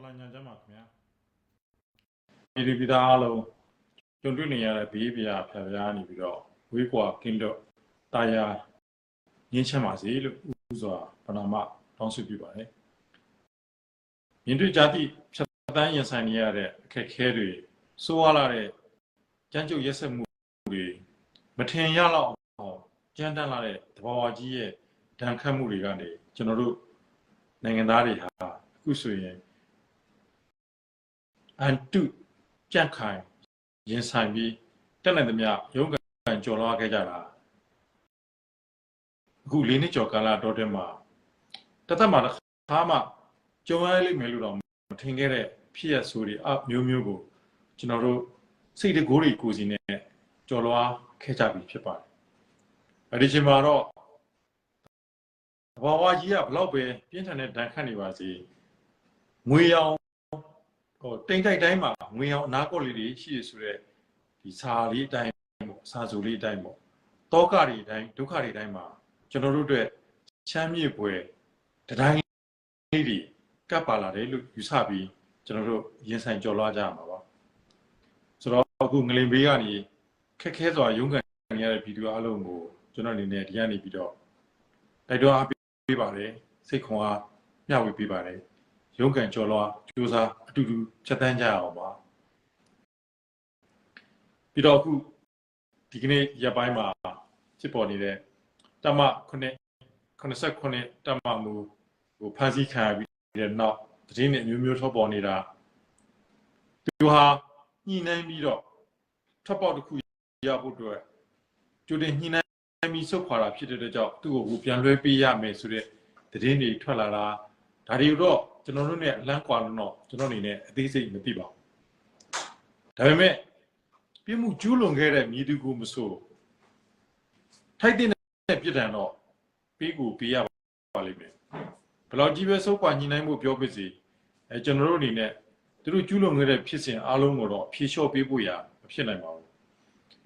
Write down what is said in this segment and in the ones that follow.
တော်လိုင်းညာချမ်းပါခင်ဗျာဒီဒီပြည်သားအားလုံးကြုံတွေ့နေရတဲ့ဘေးပြာဖျားဖျားနေပြီးတော့ဝေးကွာကင်းတော့တာယာငင်းချမ်းပါစေလို့ဥစွာပဏာမတောင်းဆိုပြုပါတယ်မြင်တွေ့ကြသည့်ဖြတ်တန်းရင်ဆိုင်နေရတဲ့အခက်အခဲတွေစိုးဝါလာတဲ့ကြမ်းကြုတ်ရက်စက်မှုတွေမထင်ရလောက်အောင်ကြမ်းတမ်းလာတဲ့တဘာဝကြီးရဲ့ဒဏ်ခတ်မှုတွေကနေကျွန်တော်တို့နိုင်ငံသားတွေဟာအခုဆိုရင် အန်တုကြန့်ခိုင်ရင်ဆိုင်ပြီးတက်နိုင်သမျှရုန်းကန်ကြော်လွှားခဲ့ကြတာအခုလေးနှစ်ကျော်ကာလတော်တဲ့မှာတသက်မှာတစ်ခါမှကြုံရလိမ့်မယ်လို့တော့မထင်ခဲ့တဲ့ဖြစ်ရဆိုတွေအမျိုးမျိုးကိုကျွန်တော်တို့စိတ်တကိုးတွေကိုစီနဲ့ကြော်လွှားခဲ့ကြပြီဖြစ်ပါတယ်။အဲဒီချိန်မှာတော့တဘာဝကြီးကဘလောက်ပဲပြင်းထန်တဲ့ဒဏ်ခတ်နေပါစေငွေရောင် ဟိုတိမ်တိုက်တိုင်းမှာငွေရောင်အနာကော့လေးတွေရှိရဆိုတဲ့ဒီစာလေးအတိုင်းပေါ့စာစုလေးအတိုင်းပေါ့တောကတွေအတိုင်းဒုက္ခတွေအတိုင်းမှာကျွန်တော်တို့အတွက်ချမ်းမြေ့ပွဲတတိုင်းလေးတွေကပ်ပါလာတယ်လို့ယူဆပြီးကျွန်တော်တို့ရင်ဆိုင်ကြော်လွှားကြရမှာပါဆိုတော့အခုငလင်ဘေးကနေခက်ခဲစွာရုန်းကန်နေရတဲ့ဗီဒီယိုအလုံးကိုကျွန်တော်အနေနဲ့ဒီကနေပြီးတော့တိုက်တွန်းအားပေးပါတယ်စိတ်ခွန်အားမျှဝေပေးပါတယ် ရုန်းကန်ကြော်လွှားကြိုးစားအတူတူဖြတ်တန်းကြရအောင်ပါပြီးတော့အခုဒီကနေ့ရက်ပိုင်းမှာဖြစ်ပေါ်နေတဲ့တမ9 89တမမူဟိုဖန်ဆီးခံရပြီးတဲ့နောက်သတင်းတွေအမျိုးမျိုးထွက်ပေါ်နေတာသူဟာညှိနှိုင်းပြီးတော့ထွက်ပေါက်တစ်ခုရဖို့အတွက်ကြိုတင်ညှိနှိုင်းပြီးဆုတ်ခွာတာဖြစ်တဲ့အတွက်ကြောင့်သူ့ကိုပြန်လွှဲပေးရမယ်ဆိုတဲ့သတင်းတွေထွက်လာတာဒါတွေတော့ ကျွန်တော်တို့ ਨੇ အလန်းကွာလို့တော့ကျွန်တော်အနေနဲ့အသေးစိတ်မသိပါဘူးဒါပေမဲ့ပြမှုကျူးလွန်ခဲ့တဲ့မြည်သူကိုမဆိုထိုက်တဲ့ပြစ်ဒဏ်တော့ပေးကိုပေးရပါလိမ့်မယ်ဘယ်လောက်ကြီးပဲစုပ်ကွာညှိနှိုင်းမှုပြောပြစီအဲကျွန်တော်တို့အနေနဲ့သူတို့ကျူးလွန်ခဲ့တဲ့ဖြစ်စဉ်အားလုံးကိုတော့ဖြေလျှော့ပေးဖို့ရမဖြစ်နိုင်ပါဘူး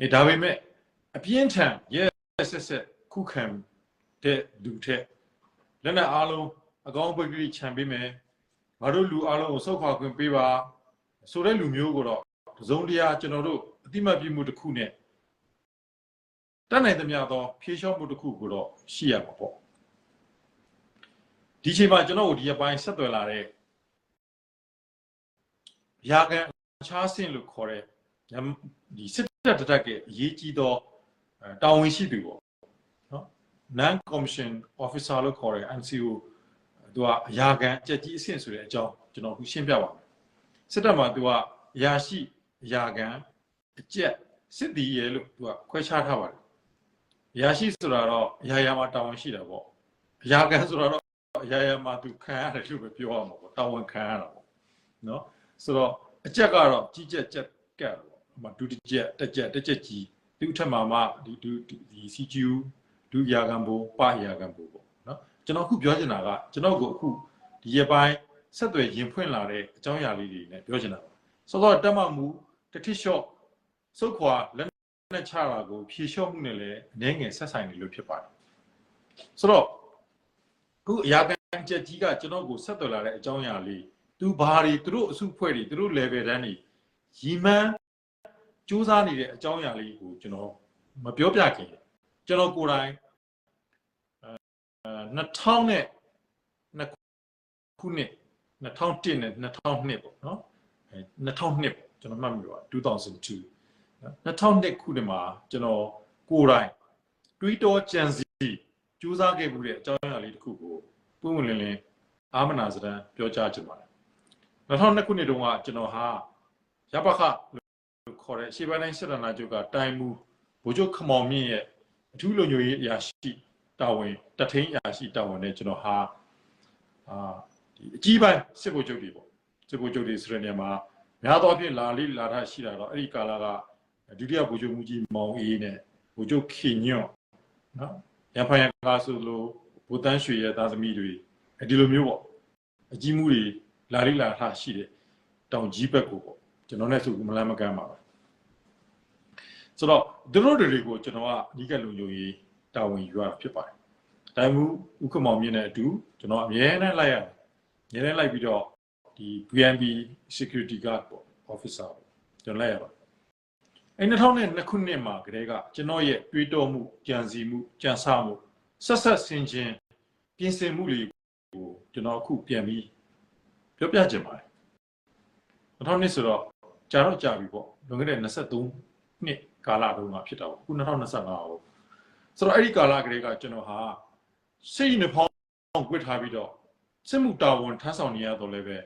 အဲဒါပေမဲ့အပြင်းထန်ရဲဆက်ဆက်ခုခံတဲ့လူထက်လက်နက်အားလုံးအကောင်းပကတိခြံပေးမယ် ငါတို့လူအားလုံးကိုစုပ်ခွာခွင့်ပေးပါဆိုတဲ့လူမျိုးကိုတော့တစုံတရာကျွန်တော်တို့အတိမတ်ပြမှုတစ်ခုနဲ့တတ်နိုင်သမျှသောဖြေလျှော့မှုတစ်ခုကိုတော့ရှိရမှာပေါ့ဒီချိန်မှာကျွန်တော်တို့ဒီအပိုင်းဆက်သွယ်လာတဲ့ရာကန်အခြားဆင့်လို့ခေါ်တဲ့ဒီစစ်တပ်တက်ကအရေးကြီးသောတာဝန်ရှိသူပေါ့နော် non commission officer လို့ခေါ်တဲ့ NCO သူကအရာကန်အကြက်ကြီးအဆင့်ဆိုတဲ့အကြောင်းကျွန်တော်ခုရှင်းပြပါမယ်စစ်တပ်မှာသူကအရာရှိအရာကန်အကြက်စစ်တီရဲလို့သူကခွဲခြားထားပါတယ်အရာရှိဆိုတာတော့အရာရာမှာတာဝန်ရှိတာပေါ့အရာကန်ဆိုတာတော့အရာရာမှာသူခံရတယ်လို့ပဲပြောရမှာပေါ့တာဝန်ခံရတာပေါ့နော်ဆိုတော့အကြက်ကတော့ကြီးကြက်ကြက်ကက်ပေါ့ဟိုမှာဒုတိယတက်ကြက်တက်ကြက်ကြီးသူအထက်မှာမှဒီဒုဒီ CGU ဒုရာကန်ဘိုပရာကန်ဘိုပေါ့နော် ကျွန်တော်အခုပြောချင်တာကကျွန်တော်ကိုအခုဒီရပိုင်းဆက်သွယ်ရင်ဖွင့်လာတဲ့အကြောင်းအရာလေးတွေနဲ့ပြောချင်တာပါစောစောတက်မှမှုတတိလျှော့စုတ်ခွာလက်နဲ့ချတာကိုဖြေလျှော့မှုနဲ့လည်းအနေငယ်ဆက်ဆိုင်နေလို့ဖြစ်ပါတယ်ဆိုတော့အခုအရာကန်ချက်ကြီးကကျွန်တော်ကိုဆက်သွယ်လာတဲ့အကြောင်းအရာလေးသူဘာတွေသူတို့အစုဖွဲ့တွေသူတို့ level တန်းတွေရီမန်းစူးစမ်းနေတဲ့အကြောင်းအရာလေးကိုကျွန်တော်မပြောပြခင်ကျွန်တော်ကိုယ်တိုင်အဲ 2000နဲ့နှစ်ခုနှစ်2001နဲ့2002ပေါ့နော်အဲ2002ပေါ့ကျွန်တော်မှတ်မိပါ2002နော်2002ခုနှစ်မှာကျွန်တော်ကိုယ်တိုင်တွေးတောကြံစည်စူးစမ်းခဲ့မှုတဲ့အကြောင်းအရာလေးတစ်ခုကိုပွင့်ဝင်လင်းလင်းအာမနာစဒံပြောကြားချင်ပါတယ်2002ခုနှစ်တုန်းကကျွန်တော်ဟာရပခလို့ခေါ်တဲ့ရှေ့ပိုင်းတိုင်းစစ်တနာချုပ်ကတိုင်မူဗိုလ်ချုပ်ခမောင်မြင့်ရဲ့အထူးလုံခြုံရေးအရာရှိ တာဝန်တထိန်အရာရှိတာဝန်နဲ့ကျွန်တော်ဟာအာဒီအကြီးပိုင်းစစ်ဗိုလ်ချုပ်တွေပေါ့စစ်ဗိုလ်ချုပ်တွေဆိုတဲ့နေရာမှာများသောအားဖြင့်လာလေးလာထားရှိတာတော့အဲ့ဒီကာလကဒုတိယဗိုလ်ချုပ်မူကြီးမောင်အေးနဲ့ဗိုလ်ချုပ်ခင်ညွန့်နော်ရန်ဖိုင်ရကားဆိုလို့ဗိုလ်တန်းရွှေရဲ့သားသမီးတွေဒီလိုမျိုးပေါ့အကြီးမှုတွေလာလေးလာထားရှိတယ်တောင်ကြီးဘက်ကိုပေါ့ကျွန်တော်နဲ့ဆိုမလန်းမကမ်းပါဘူးဆိုတော့သူတို့တွေကိုကျွန်တော်ကအဓိကလုံခြုံရေး တာဝန်ယူရတာဖြစ်ပါတယ်။တိုင်မှုဥက္ကမောင်မြင့်နဲ့အတူကျွန်တော်အမြဲတမ်းလိုက်ရတယ်။အမြဲတမ်းလိုက်ပြီးတော့ဒီ BNB security guard ပေါ့ officer ပေါ့ကျွန်တော်လိုက်ရပါအဲ2002ခုနှစ်မှာကတည်းကကျွန်တော်ရဲ့တွေးတောမှုကြံစည်မှုကြံစမှုဆက်ဆက်ဆင်ခြင်ပြင်ဆင်မှုတွေကိုကျွန်တော်အခုပြန်ပြီးပြောပြချင်ပါတယ်2002ဆိုတော့ကြာတော့ကြာပြီပေါ့လွန်ခဲ့တဲ့23နှစ်ကာလတုန်းကဖြစ်တာပေါ့အခု2025ပေါ့ ဆိုတော့အဲ့ဒီကာလကလေးကကျွန်တော်ဟာစိတ်နှဖောင်းဝစ်ထားပြီးတော့စစ်မှုတာဝန်ထမ်းဆောင်နေရတော့လည်းပဲ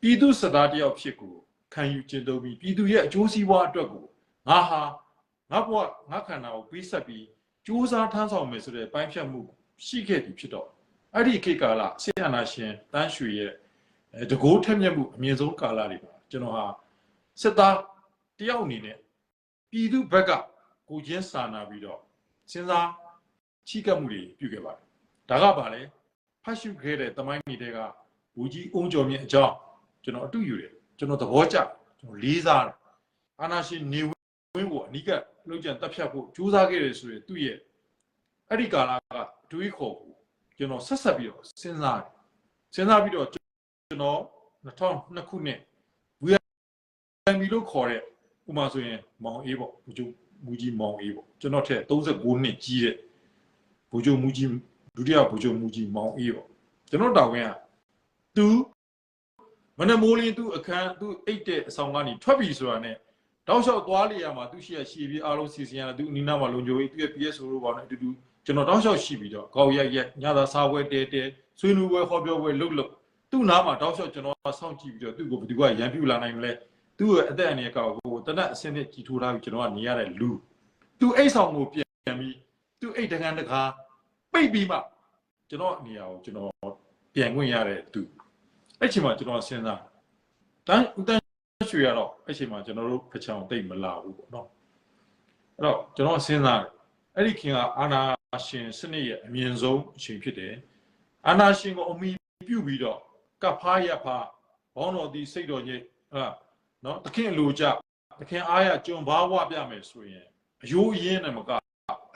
ပြည်သူစစ်သားတယောက်ဖြစ်ကိုခံယူကျင့်သုံးပြီးပြည်သူရဲ့အကျိုးစီးပွားအတွက်ကိုငါဟာငါဘဝငါခန္ဓာကိုပြီးဆက်ပြီးကြိုးစားထမ်းဆောင်မယ်ဆိုတဲ့ပိုင်းဖြတ်မှုရှိခဲ့ပြီဖြစ်တော့အဲ့ဒီခေတ်ကာလဆေးရနာရှင်တန်းရွှေရဲ့အဲတကိုးထက်မြက်မှုအမြင့်ဆုံးကာလတွေပါကျွန်တော်ဟာစစ်သားတယောက်အနေနဲ့ပြည်သူဘက်ကကိုချင်းစာနာပြီးတော့ စဉ်းစားချိကပ်မှုတွေပြုခဲ့ပါတယ်ဒါကပါလေဖတ်ရှုခဲ့တဲ့တမိုင်းတွေကဘူကြီးအုံကျော်မြင့်အကြောင်းကျွန်တော်အတူယူတယ်ကျွန်တော်သဘောကျကျွန်တော်လေးစားတယ်အာနာရှင်နေဝင်းကိုအနိကလောက်ကျန်တက်ဖြတ်ဖို့ကြိုးစားခဲ့တယ်ဆိုရင်သူ့ရဲ့အဲ့ဒီကာလကအတွေးခေါ်ကိုကျွန်တော်ဆက်ဆက်ပြီးတော့စဉ်းစားတယ်စဉ်းစားပြီးတော့ကျွန်တော်2002ခုနှစ်ဘူရမီလို့ခေါ်တဲ့ဥမာဆိုရင်မောင်အေးပေါ့ဘူဂျူ မူကြီးမောင်အေးပေါ့ကျွန်တော်ထက်39နှစ်ကြီးတဲ့ဘူဂျူမူကြီးဒုတိယဘူဂျူမူကြီးမောင်အေးပေါ့ကျွန်တော်တောင်းဝင်ကသူမနမိုးလင်းသူအခန်းသူအိတ်တဲ့အဆောင်ကနေထွက်ပြီဆိုတာနဲ့တောက်လျှောက်သွားလေရမှာသူရှိရရှိပြီးအားလုံးစီစဉ်ရတယ်သူအနီးနားမှာလုံခြုံရေးသူရဲ့ PS ဆိုလို့ပါနဲ့အတူတူကျွန်တော်တောက်လျှောက်ရှိပြီးတော့ကောက်ရက်ရက်ညသာစားပွဲတဲတဲဆွေးနွေးပွဲဟောပြောပွဲလုပ်လို့သူ့နားမှာတောက်လျှောက်ကျွန်တော်စောင့်ကြည့်ပြီးတော့သူ့ကိုဘယ်သူကရန်ပြူလာနိုင်မလဲ သူ့ရဲ့အသက်အန္တရာယ်ကောက်ကိုတနက်အစင်းနဲ့ကြီးထိုးထားပြီးကျွန်တော်ကနေရတဲ့လူသူအိတ်ဆောင်ကိုပြန်ပြီးသူအိတ်တကန်တကားပိတ်ပြီးမှကျွန်တော်နေရာကိုကျွန်တော်ပြန်ခွင့်ရတဲ့သူအဲ့ချိန်မှာကျွန်တော်စဉ်းစားတန်းတန်းရွှေရတော့အဲ့ချိန်မှာကျွန်တော်တို့ဖချောင်တိတ်မလာဘူးပေါ့နော်အဲ့တော့ကျွန်တော်စဉ်းစားအဲ့ဒီခင်ကအာနာရှင်စနစ်ရဲ့အမြင့်ဆုံးအချိန်ဖြစ်တယ်အာနာရှင်ကိုအမိပြုတ်ပြီးတော့ကဖားရဖားဘောင်းတော်ဒီစိတ်တော်ကြီးဟာ နော်တခင်လူကြတခင်အားရကြုံဘာဝပြမယ်ဆိုရင်အယိုးအင်းနဲ့မက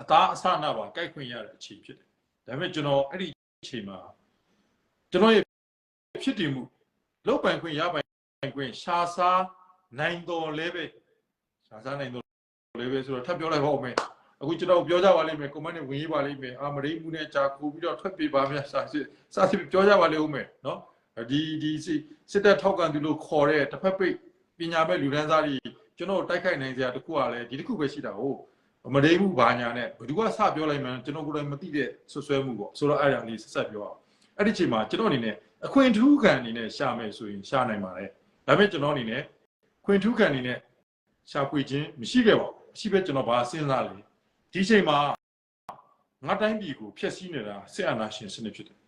အသားအဆနာပါကြိုက်ခွင့်ရတဲ့အချိန်ဖြစ်တယ်ဒါပေမဲ့ကျွန်တော်အဲ့ဒီအချိန်မှာကျွန်တော်ရဲ့ဖြစ်တည်မှုလောက်ပိုင်ခွင့်ရပိုင်ခွင့်ရှာစားနိုင်တော်လဲပဲရှာစားနိုင်တော်လဲပဲဆိုတော့ထပ်ပြောလိုက်ပါဦးမယ်အခုကျွန်တော်ပြောကြပါလိမ့်မယ်ကွန်မန့်နဲ့ဝင်ရေးပါလိမ့်မယ်အာမရိမှုနဲ့ကြာခိုးပြီးတော့ထွက်ပြေးပါများစာစစ်စာစစ်ပြောကြပါလိမ့်ဦးမယ်နော်ဒီဒီစစ်တပ်ထောက်ကန်သူလို့ခေါ်တဲ့တစ်ဖက်ပိတ် ပညာမဲ့လူဒန်းစားတွေကျွန်တော်တိုက်ခိုက်နိုင်စရာတခုကလည်းဒီတစ်ခုပဲရှိတာဟုတ်မရိမှုဘာညာနဲ့ဘယ်သူကစပြောလိုက်မှန်းကျွန်တော်ကိုယ်တိုင်မသိတဲ့ဆွဆွဲမှုပေါ့ဆိုတော့အဲ့ဒါလေးဆက်ဆက်ပြောအောင်အဲ့ဒီချိန်မှာကျွန်တော်အနေနဲ့အခွင့်ထူးခံအနေနဲ့ရှာမယ်ဆိုရင်ရှာနိုင်ပါတယ်ဒါပေမဲ့ကျွန်တော်အနေနဲ့ခွင့်ထူးခံအနေနဲ့ရှာဖွေခြင်းမရှိခဲ့ပါဘူးမရှိပဲကျွန်တော်ဘာစဉ်းစားလဲဒီချိန်မှာငါတိုင်းပြည်ကိုဖျက်ဆီးနေတာဆေအာနာရှင်စနစ်ဖြစ်တယ်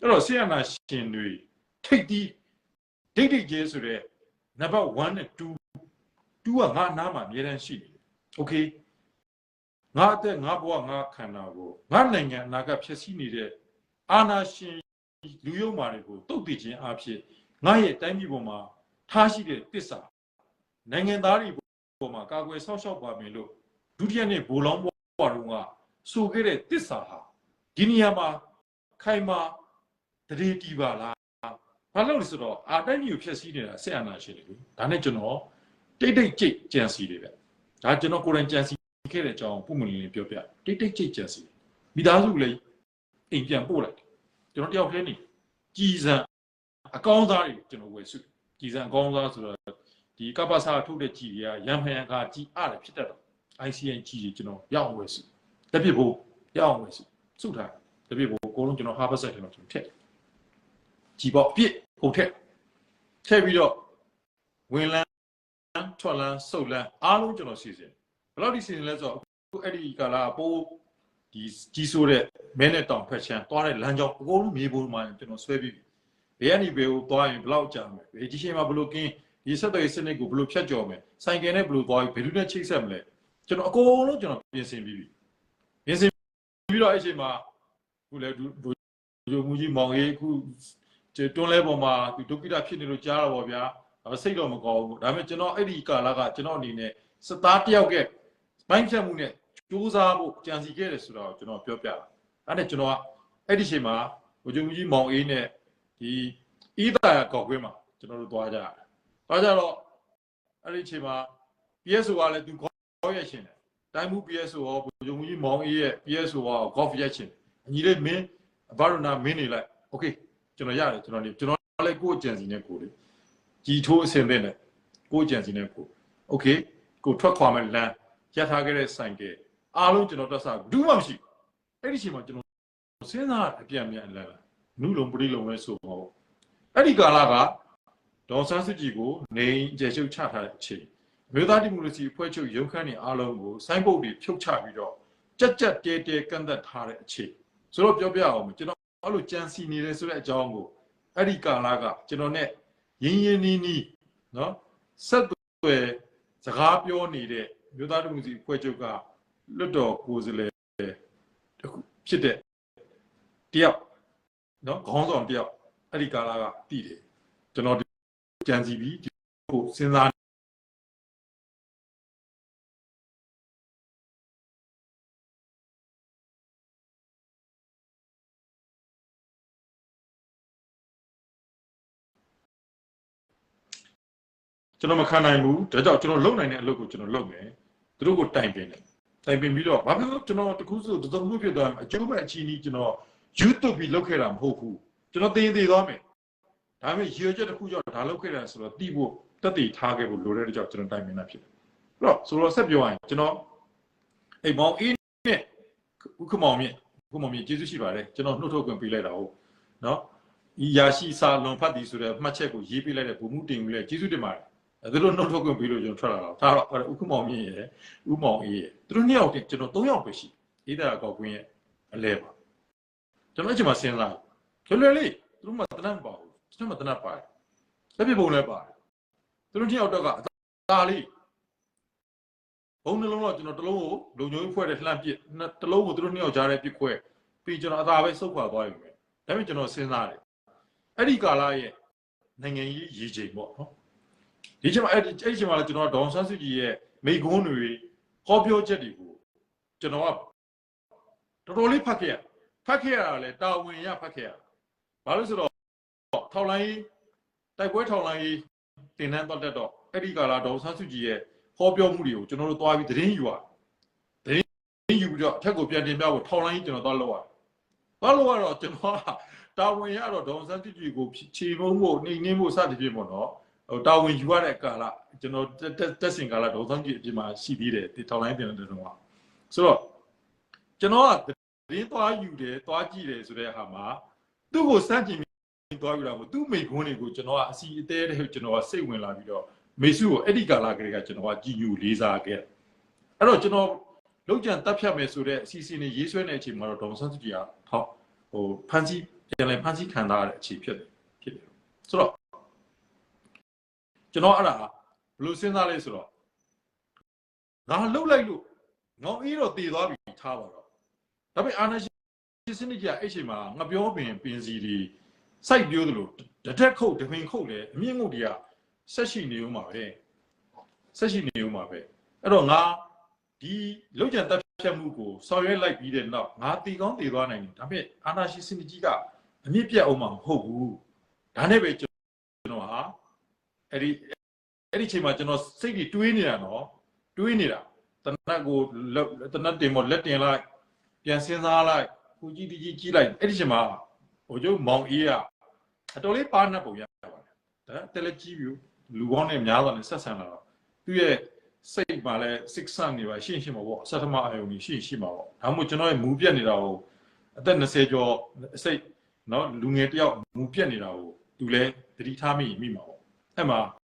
အဲ့တော့ဆေအာနာရှင်တွေထိတ်တီးဒိတ်ဒိတ်ကျဲဆိုတဲ့ နံပါတ်1နဲ့2 2ကငါနားမှာအများတန်းရှိနေတယ်โอเคငါအသက်ငါဘဝငါခန္ဓာကိုငါနိုင်ငံအနာဂတ်ဖျက်ဆီးနေတဲ့အာနာရှင်လူယုံမာတွေကိုတုတ်တည်ခြင်းအဖြစ်ငါရဲ့တိုင်းပြည်ပေါ်မှာထားရှိတဲ့တစ္ဆာနိုင်ငံသားတွေပေါ်မှာကာကွယ်ဆောက်ရှောက်ပါမယ်လို့ဒုတိယနေ့ဘိုလောင်းဘွားတော်ကဆိုခဲ့တဲ့တစ္ဆာဟာဒီနေရာမှာခိုင်မာတရေတီပါလား ဘာလို့လဲဆိုတော့အာတိုင်းပြည်ကိုဖျက်ဆီးနေတာဆက်အာဏာရှင်တွေဒါနဲ့ကျွန်တော်တိတ်တိတ်ကြိတ်ကြံစီတွေဗျဒါကျွန်တော်ကိုယ်တိုင်ကြံစီခဲ့တဲ့အကြောင်းပုံမှန်လေးပြောပြတိတ်တိတ်ကြိတ်ကြံစီမိသားစုလည်းအိမ်ပြန်ပို့လိုက်ကျွန်တော်တယောက်တည်းနေကြည်စံအကောင်းသားတွေကျွန်တော်ဝယ်စုကြည်စံအကောင်းသားဆိုတော့ဒီကပ္ပစာထုတ်တဲ့ကြည်တွေကရံဖန်ကကြည်အားလည်းဖြစ်တတ်တော့ ICN ကြည်တွေကျွန်တော်ရအောင်ဝယ်စုတက်ပြဖို့ရအောင်ဝယ်စုစုထားတက်ပြဖို့အကုန်လုံးကျွန်တော် harvest ထဲမှာကျွန်တော်ထည့် ကြည်ပေါ့ပြစ်ကုန်ထက်ထည့်ပြီးတော့ဝင်လန်းထွက်လန်းဆုတ်လန်းအားလုံးကျွန်တော်စီစဉ်ဘယ်လောက်ဒီစီစဉ်လဲဆိုတော့အခုအဲ့ဒီကာလာပိုးဒီကြီးဆိုးတဲ့မဲနဲ့တောင်ဖက်ချမ်းသွားတဲ့လမ်းကြောင်းအကုန်လုံးမြေပေါ်မှာကျွန်တော်ဆွဲပြီးဘယ်ကနေဘယ်ကိုသွားရင်ဘယ်လောက်ကြာမလဲဘယ်ဒီချိန်မှာဘယ်လိုကင်းဒီဆက်သွယ်ရေးစနစ်ကိုဘယ်လိုဖြတ်ကျော်မလဲဆိုင်ကယ်နဲ့ဘယ်လိုသွားပြီးဘယ်လိုနဲ့ချိတ်ဆက်မလဲကျွန်တော်အကုန်လုံးကျွန်တော်ပြင်ဆင်ပြီးပြီပြင်ဆင်ပြီးတော့အဲ့ချိန်မှာခုလည်းဒူဒူမူကြီးမောင်ရေးခု တွန်းလဲပေါ်မှာဒီဒုက္ခိတဖြစ်နေလို့ကြားတော့ဗောဗျာစိတ်တော့မကောင်းဘူးဒါပေမဲ့ကျွန်တော်အဲ့ဒီကာလကကျွန်တော်အနေနဲ့စသားတယောက်ကဘိုင်းဖြတ်မှုနဲ့စူးစမ်းဖို့ကြံစီခဲ့တယ်ဆိုတော့ကျွန်တော်ပြောပြတာအဲ့ဒါကျွန်တော်ကအဲ့ဒီချိန်မှာဘုဂျုံကြီးမောင်အေးနဲ့ဒီအီးတာကောက်ကွင်းမှာကျွန်တော်တို့သွားကြတယ်သွားကြတော့အဲ့ဒီအချိန်မှာ PSO ကလည်းသူ golf ရိုက်ရှင်တယ်တိုင်းမှု PSO ရောဘုံကြီးမောင်အေးရဲ့ PSO က golf ရိုက်ရှင်အညီလေးမင်းဘာလို့နာမင်းနေလိုက် okay ကျွန်တော်ရတယ်ကျွန်တော်နေကျွန်တော်လည်းကိုယ့်အကြံစီနဲ့ကိုယ်လေကြီးထိုးအစင်တဲ့နဲ့ကိုယ့်အကြံစီနဲ့ကိုယ် okay ကိုထွက်ခွာမဲ့လမ်းရထားခဲ့တဲ့ဆိုင်ကအားလုံးကျွန်တော်တက်စားဘူးမှမရှိအဲ့ဒီအချိန်မှာကျွန်တော်စဉ်းစားအပြန်ပြန်လမ်းနုလုံးပရိလုံးပဲဆိုတော့အဲ့ဒီကာလကဒေါ်ဆန်းစုကြည်ကိုနေကျေရှုပ်ချထားတဲ့အချိန်မြို့သားဒီမိုကရေစီအဖွဲ့ချုပ်ရုံးခန်းနေအားလုံးကိုစိုင်းပုတ်တွေဖြုတ်ချပြီးတော့ကြက်ကြက်တဲတဲကန့်သက်ထားတဲ့အချိန်ဆိုတော့ပြောပြအောင်ကျွန်တော် အဲ့လိုကြံစီနေတယ်ဆိုတဲ့အကြောင်းကိုအဲ့ဒီကာလကကျွန်တော်နဲ့ရင်းရင်းနှီးနှီးနော်ဆက်သွယ်စကားပြောနေတဲ့မြို့သားလူမှုစီဖွဲ့ချုပ်ကလွတ်တော်ကိုယ်စားလှယ်တခုဖြစ်တဲ့တယောက်နော်ခေါင်းဆောင်တယောက်အဲ့ဒီကာလကတည်တယ်ကျွန်တော်ကြံစီပြီးဒီကိုစဉ်းစား ကျွန်တော်မခံနိုင်ဘူးဒါကြောင့်ကျွန်တော်လုံနိုင်တဲ့အလုပ်ကိုကျွန်တော်လုပ်မယ်သူတို့ကိုတိုင်ပင်တယ်တိုင်ပင်ပြီးတော့ဘာဖြစ်လို့ကျွန်တော်တခုစုတစုံမှုဖြစ်သွားအကျိုးမဲ့အချီးနီးကျွန်တော် YouTube ပြီးလုပ်ခဲ့တာမဟုတ်ဘူးကျွန်တော်သေးသေးသွားမယ်ဒါပေမဲ့ရည်ရွယ်ချက်တစ်ခုကြောင့်ဒါလုပ်ခဲ့တာဆိုတော့တိဖို့တက်တည်ထားခဲ့ဖို့လိုတဲ့ကြောင့်ကျွန်တော်တိုင်ပင်တာဖြစ်တယ်အဲ့တော့ဆိုတော့ဆက်ပြောရရင်ကျွန်တော်အိမ်မောင်အေးနဲ့ဥက္ကမောင်မြင့်ဥက္ကမောင်မြင့်ကျေးဇူးရှိပါတယ်ကျွန်တော်နှုတ်ထုတ်ခွင့်ပေးလိုက်တာဟုတ်နော်ဤရာရှိစာလွန်ဖတ်သည်ဆိုတဲ့မှတ်ချက်ကိုရေးပေးလိုက်တဲ့ဘုံမှုတင်မှုလဲကျေးဇူးတင်ပါတယ် သူတို့နှုတ်ထုတ်ခွင့်ပေးလို့ကျွန်တော်ထွက်လာတော့ဒါတော့ဥက္ကမောင်မြင့်ရဲ့ဥမောင်အေးရဲ့သူတို့နှစ်ယောက်တင်ကျွန်တော်၃ယောက်ပဲရှိအေးတာကောက်ကွင်းရဲ့အလဲပါကျွန်တော်အချိန်မှာစဉ်းစားလွယ်လွယ်လေးသူတို့မှတနတ်မပါဘူးကျွန်တော်မှတနတ်ပါတယ်လက်ပြပုံလည်းပါတယ်သူတို့နှစ်ယောက်တော့ကအသာလေးဘုံနှလုံးတော့ကျွန်တော်တစ်လုံးကိုလုံညုံဖွဲ့တဲ့လှမ်းပစ်တစ်လုံးကိုသူတို့နှစ်ယောက်ကြားထဲပစ်ခွဲပြီးကျွန်တော်အသာပဲစုပ်ခွာသွားပြီပဲဒါပေမဲ့ကျွန်တော်စဉ်းစားတယ်အဲ့ဒီကာလရဲ့နိုင်ငံရေးရည်ချိန်ပေါ့နော် ဒီချိန်မှာအဲ့ဒီအဲ့ဒီချိန်မှာလည်းကျွန်တော်ဒေါန်ဆန်းစုကြည်ရဲ့မိကွန်းတွေဟောပြောချက်တွေကိုကျွန်တော်ကတော်တော်လေးဖတ်ခဲ့ရဖတ်ခဲ့ရတာလေတာဝန်ရဖတ်ခဲ့ရဘာလို့ဆိုတော့ထောက်လိုင်းတိုက်ပွဲထောက်လိုင်းတင်နန်းတော့တက်တော့အဲ့ဒီကာလဒေါန်ဆန်းစုကြည်ရဲ့ဟောပြောမှုတွေကိုကျွန်တော်တို့သွားပြီးသတင်းယူရသတင်းယူပြီးတော့အထက်ကိုပြန်တင်ပြဖို့ထောက်လိုင်းကျွန်တော်သွားလောက်ရသွားလောက်ရတော့ကျွန်တော်ကတာဝန်ရတော့ဒေါန်ဆန်းစုကြည်ကိုခြေမုံဖို့နှိမ့်နှင်းဖို့စသဖြင့်ပေါ့နော် ဟိုတာဝန်ယူရတဲ့ကာလကျွန်တော်တက်စင်ကာလဒေါ်ဆောင်ကြီးအပြင်မှာရှိသေးတယ်ဒီထောင်လိုင်းတင်တဲ့တုန်းကဆိုတော့ကျွန်တော်ကသတင်းသွားယူတယ်သွားကြည့်တယ်ဆိုတဲ့ဟာမှာသူ့ကိုစန့်ကျင်ပြီးသွားယူတာမဟုတ်သူ့မိခွန်းတွေကိုကျွန်တော်ကအစီအသေးတဲ့ကျွန်တော်ကစိတ်ဝင်လာပြီးတော့မေစုကိုအဲ့ဒီကာလကလေးကကျွန်တော်ကကြည်ညိုလေးစားခဲ့အဲ့တော့ကျွန်တော်လောက်ကျန်တက်ဖြတ်မယ်ဆိုတဲ့အစီအစဉ်တွေရေးဆွဲနေတဲ့အချိန်မှာတော့ဒေါ်ဆန်းစုကြည်ကဟောဟိုဖန်စီပြန်လဲဖန်စီခံထားရတဲ့အချိန်ဖြစ်တယ်ဖြစ်တယ်ဆိုတော့ ကျွန်တော်အဲ့ဒါဘယ်လိုစဉ်းစားလဲဆိုတော့ငါလှုပ်လိုက်လို့ငေါအေးတော့တည်သွားပြီထားပါတော့ဒါပေမဲ့အာနာရှင်စနစ်ကြီးအဲ့ချိန်မှာငါပြောပင်ပင်စီတွေစိုက်ပြောသလိုတတက်ခုတ်တပင်ခုတ်လေအမြင့်ငုတ်တွေကဆက်ရှိနေဦးမှာပဲဆက်ရှိနေဦးမှာပဲအဲ့တော့ငါဒီလောက်ကျန်တက်ဖြတ်မှုကိုဆောင်ရွက်လိုက်ပြီးတဲ့နောက်ငါတည်ကောင်းတည်သွားနိုင်တယ်ဒါပေမဲ့အာနာရှင်စနစ်ကြီးကအမြင့်ပြတ်အောင်မှာမဟုတ်ဘူးဒါနဲ့ပဲကျွန်တော်ဟာ အဲ့ဒီအဲ့ဒီချိန်မှာကျွန်တော်စိတ်ကြီးတွေးနေတာနော်တွေးနေတာတနတ်ကိုတနတ်တင်မလက်တင်လိုက်ပြန်စဉ်းစားလိုက်ခုကြည့်တကြီးကြီးလိုက်အဲ့ဒီချိန်မှာဟိုကျုပ်မောင်အေးကအတော်လေးပါနှက်ပုံရပါတယ်ဒါတယ်လက်ကြီးပြီးလူပေါင်းနဲ့များစွာနဲ့ဆက်ဆံလာတော့သူ့ရဲ့စိတ်မှာလဲ6ဆန်နေပါရှင်းရှင်းပါပေါ့ဆတ်သမားအယုံကြီးရှင်းရှင်းပါပေါ့ဒါမှမဟုတ်ကျွန်တော်ရဲ့မူပြက်နေတာကိုအသက်20ကျော်စိတ်နော်လူငယ်တယောက်မူပြက်နေတာကိုသူလဲသတိထားမိမိမှာပေါ့ အဲ့မှာ